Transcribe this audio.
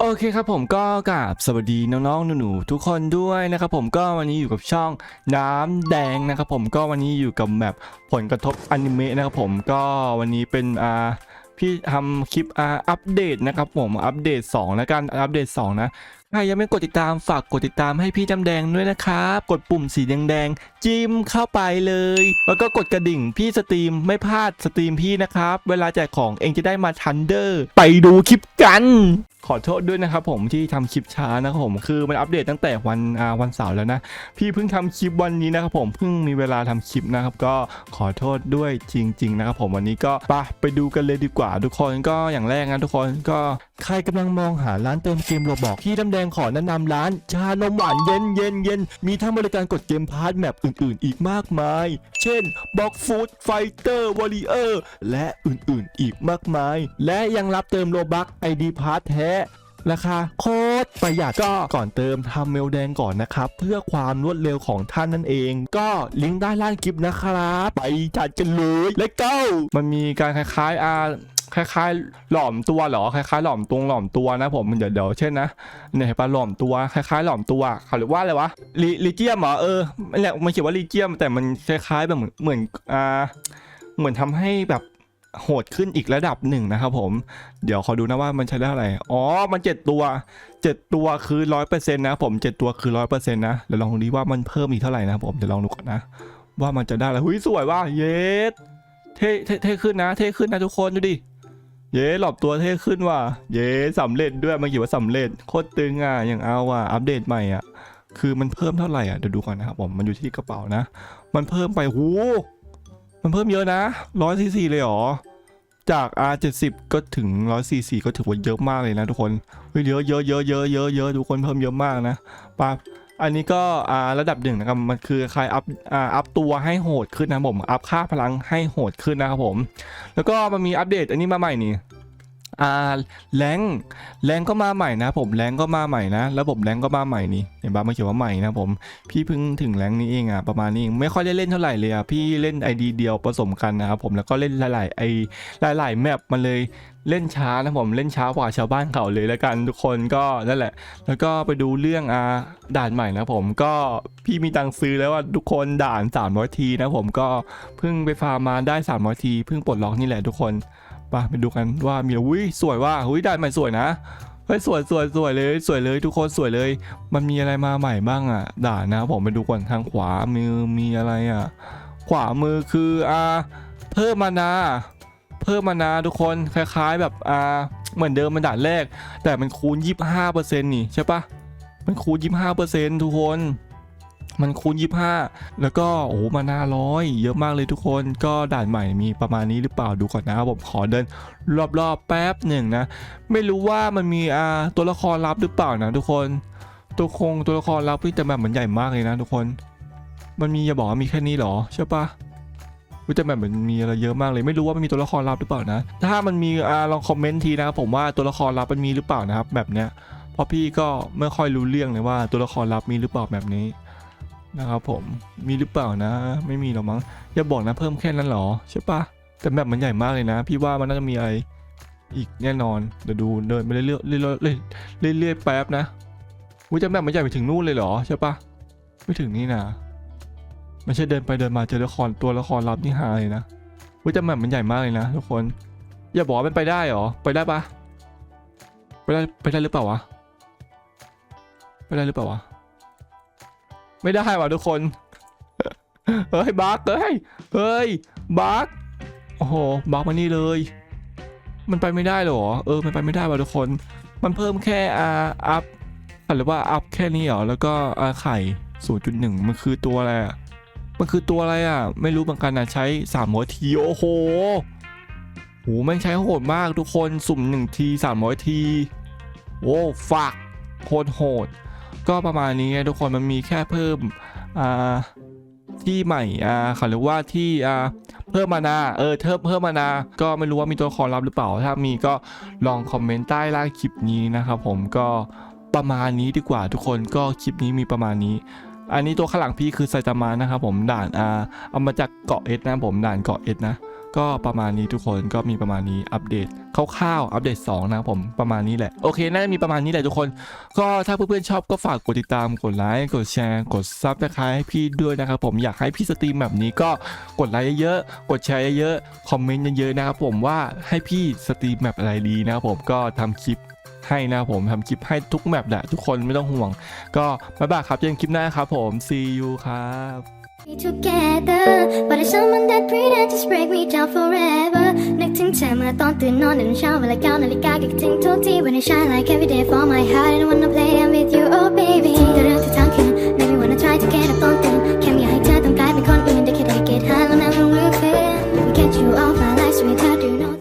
โอเคครับผมก็กราบสวัสดีน้องๆหนูๆทุกคนด้วยนะครับผมก็วันนี้อยู่กับช่องน้ำแดงนะครับผมก็วันนี้อยู่กับแบบผลกระทบอนิเมะนะครับผมก็วันนี้เป็นอ่าพี่ทำคลิปอ่าอัปเดตนะครับผมอัปเดต2แล้วกันอัปเดต2นะใครยังไม่กดติดตามฝากกดติดตามให้พี่จำแดงด้วยนะครับ กดปุ่มสีแดงๆจิ้มเข้าไปเลย แล้วก็กดกระดิ่งพี่สตรีมไม่พลาดสตรีมพี่นะครับ เวลาแจกของเองจะได้มาทันเดอร์ ไปดูคลิปกัน ขอโทษด้วยนะครับผมที่ทำคลิปช้านะครับผมคือมันอัปเดตตั้งแต่วันอาวันเสาร์แล้วนะพี่เพิ่งทำคลิปวันนี้นะครับผมเพิ่งมีเวลาทำคลิปนะครับก็ขอโทษด้วยจริง ๆ นะครับผมวันนี้ก็ไปไปดูกันเลยดีกว่า ทุกคนก็อย่างแรกนะทุกคนก็ใครกำลังมองหาร้านเติมเกมโรบอกพี่ดำแดงขอแนะนำร้านชานมหวานเย็นเย็นเย็นมีทั้งบริการกดเกมพาร์ทแมปอื่น ๆ อีกมากมาย เช่นบ็อกฟูดไฟเตอร์วอริเออร์และอื่นๆ อีกมากมาย และยังรับเติมโลบักไอดีพาร์ทแท้ราคาโคตรประหยัดก็ก่อนเติมทำเมลแดงก่อนนะครับ เพื่อความรวดเร็วของท่านนั่นเอง ก็ลิงก์ด้านล่างคลิปนะครับ ไปจัดกันเลยและก็มันมีการคล้ายๆอาคล้ายๆ หลอมตัวเหรอคล้ายๆ หลอมตรงหลอมตัวนะผมเดี๋ยวเดี๋ยวเช่นนะเนี่ยเห็นปะหลอมตัวคล้ายๆ หลอมตัวเขาเรียกว่าอะไรวะลิลิเจียมเหรอเออไม่แหละมันเขียนว่าลิเจียม แต่มันคล้ายๆแบบเหมือนเหมือนอ่าเหมือนทำให้แบบ โหดขึ้นอีกระดับหนึ่งนะครับผม เดี๋ยวขอดูนะว่ามันใช้ได้เท่าไหร่อ๋อ มันเจ็ดตัวเจ็ดตัวคือร้อยเปอร์เซ็นต์นะผมเจ็ดตัวคือร้อยเปอร์เซ็นต์นะ เดี๋ยวลองดูว่ามันเพิ่มอีกเท่าไหร่นะผม เดี๋ยวลองดูก่อนนะ ว่ามันจะได้อะไรหุยสวยว่าเยสเท่เท่ขึ้นนะ เท่ขึ้นนะทุกคนดูดิ เย้หลบตัวเท่ขึ้นว่ะ เย้สำเร็จด้วยมันเขียนว่าสำเร็จ โคตรตึงอะ อย่างเอาอะ อัปเดตใหม่อะ คือมันเพิ่มเท่าไหร่อะ เดี๋ยวดูก่อนนะครับผม มันอยู่ที่กระเป๋านะ มันเพิ่มไปหูมันเพิ่มเยอะนะร้อยสี่สี่เลยเหรอ จาก R70 ก็ถึง 144 ก็ถือว่าเยอะมากเลยนะทุกคนเยเยอะเยอะเยอะเยอะเยอะเยอะทุกคนเพิ่มเยอะมากนะปั๊บอันนี้ก็อ่าระดับหนึ่งนะครับมันคือคลายอัพอ่าอัพตัวให้โหดขึ้นนะผมอัพค่าพลังให้โหดขึ้นนะครับผม แล้วก็มันมีอัปเดตอันนี้มาใหม่นี่ อ่าแรงแรงก็มาใหม่นะ ผมแรงก็มาใหม่นะระบบแรงก็มาใหม่นี่เห็นปะมันเขียนว่าใหม่นะผมพี่เพิ่งถึงแรงนี้เองอะประมาณนี้ไม่ค่อยได้เล่นเท่าไหร่เลยอะพี่เล่นไอดีเดียวผสมกันนะครับผมแล้วก็เล่นหลายๆไอหลายๆแมปมันเลย เล่นช้านะผมเล่นช้ากว่าชาวบ้านเขาเลยแล้วกันทุกคนก็นั่นแหละ แล้วก็ไปดูเรื่องอาด่านใหม่นะผมก็พี่มีตังค์ซื้อแล้วว่าทุกคนด่าน300ทีนะผมก็เพิ่งไปฟาร์มมาได้300ทีเพิ่งปลดล็อกนี่แหละทุกคนไปไปดูกันว่ามีอุ้ยสวยว่าอุ้ยด่านใหม่สวยนะเฮ้ยสวยสวยสวยเลยสวยเลยทุกคนสวยเลย มันมีอะไรมาใหม่บ้างอะ ด่านนะผมไปดูก่อนทางขวามือมีอะไรอะ ขวามือคืออ่าเพิ่มมานา เพิ่มมานาทุกคนคล้าย ๆ แบบอ่าเหมือนเดิมมันด่านแรก แต่มันคูณ 25%นี่ใช่ปะมันคูณ 25%ทุกคนมันคูณ 25 แล้วก็โอ้มานาร้อยเยอะมากเลยทุกคนก็ด่านใหม่มีประมาณนี้หรือเปล่าดูก่อนนะครับผมขอเดิน รอบๆแป๊บหนึ่งนะ ไม่รู้ว่ามันมีอ่าตัวละครลับหรือเปล่านะทุกคน ตัวคงตัวละครลับพี่แต่แบบมันใหญ่มากเลยนะทุกคน มันมีอย่าบอกว่ามีแค่นี้หรอใช่ปะ วิแต่แบบมันมีอะไรเยอะมากเลยไม่รู้ว่ามันมีตัวละครลับหรือเปล่านะ ถ้ามันมีอ่าลองคอมเมนต์ทีนะครับผมว่าตัวละครลับมันมีหรือเปล่านะครับแบบเนี้ยเพราะพี่ก็ไม่ค่อยรู้เรื่องเลยว่าตัวละครลับมีหรือเปล่าแบบนี้นะครับผมมีหรือเปล่านะ ไม่มีหรอกมั้งอย่าบอกนะเพิ่มแค่นั้นหรอใช่ปะแต่แบบมันใหญ่มากเลยนะ พี่ว่ามันน่าจะมีอะไรอีกแน่นอนเดี๋ยวดูเดินไปเรื่อยๆเรื่อยๆเรื่อยเรื่อยแป๊บนะวิจะแบบมันใหญ่ไปถึงนู่นเลยเหรอใช่ปะไม่ถึงนี่นะ ไม่ใช่เดินไปเดินมาเจอละครตัวละครลับนี่หาเลยนะวิจะแบบมันใหญ่มากเลยนะทุกคน อย่าบอกว่ามันไปได้หรอ ไปได้ปะไปได้ไปได้หรือเปล่าวะ ไปได้หรือเปล่าวะ ไม่ได้ว่ะทุกคน เฮ้ยบักเฮ้ย เฮ้ยบักโอ้โหบักมานี่เลย มันไปไม่ได้หรอ เออ มันไปไม่ได้ว่ะทุกคน มันเพิ่มแค่อาอัพหรือว่าอัพแค่นี้เหรอ แล้วก็อาไข่0.1 มันคือตัวอะไรอะ มันคือตัวอะไรอะ ไม่รู้เหมือนกันนะใช้3หัวทีโอ้โหโหไม่งใช้โหดมากทุกคนสุ่ม1ที300ทีโอ้ฝักโคตรโหด ก็ประมาณนี้ไงทุกคนมันมีแค่เพิ่มอ่าที่ใหม่อ่าเขาเรียกว่าที่อ่าเพิ่มมานาเออเพิ่มเพิ่มมานาก็ไม่รู้ว่ามีตัวละครลับหรือเปล่า ถ้ามีก็ลองคอมเมนต์ใต้ล่างคลิปนี้นะครับผมก็ประมาณนี้ดีกว่าทุกคนก็คลิปนี้มีประมาณนี้ อันนี้ตัวข้างหลังพี่คือไซตามะนะครับผมด่านอ่าเอามาจากเกาะเอสนะผมด่านเกาะเอสนะ ก็ประมาณนี้ทุกคนก็มีประมาณนี้อัปเดตคร่าวๆอัปเดต 2 นะครับผมประมาณนี้แหละ โอเคน่าจะมีประมาณนี้แหละทุกคน ก็ถ้าเพื่อนๆชอบก็ฝากกดติดตามกดไลค์กดแชร์กดซับสไครต์ให้พี่ด้วยนะครับผมอยากให้พี่สตรีมแบบนี้ก็กดไลค์เยอะๆกดแชร์เยอะๆคอมเมนต์เยอะๆนะครับผมว่าให้พี่สตรีมแบบอะไรดีนะครับผมก็ทำคลิป ให้นะผมทำคลิปให้ทุกแมปแหละทุกคนไม่ต้องห่วง ก็บ๊ายบายครับเจอกันคลิปหน้าครับผม see you ครับ together but it's someone that pretend to break me down forever นึกถึงเธอเมื่อตอนตื่นนอนในเช้าเวลาเก้านาฬิกาก็คิดถึงทุกที when I shine like every day for my heart and when i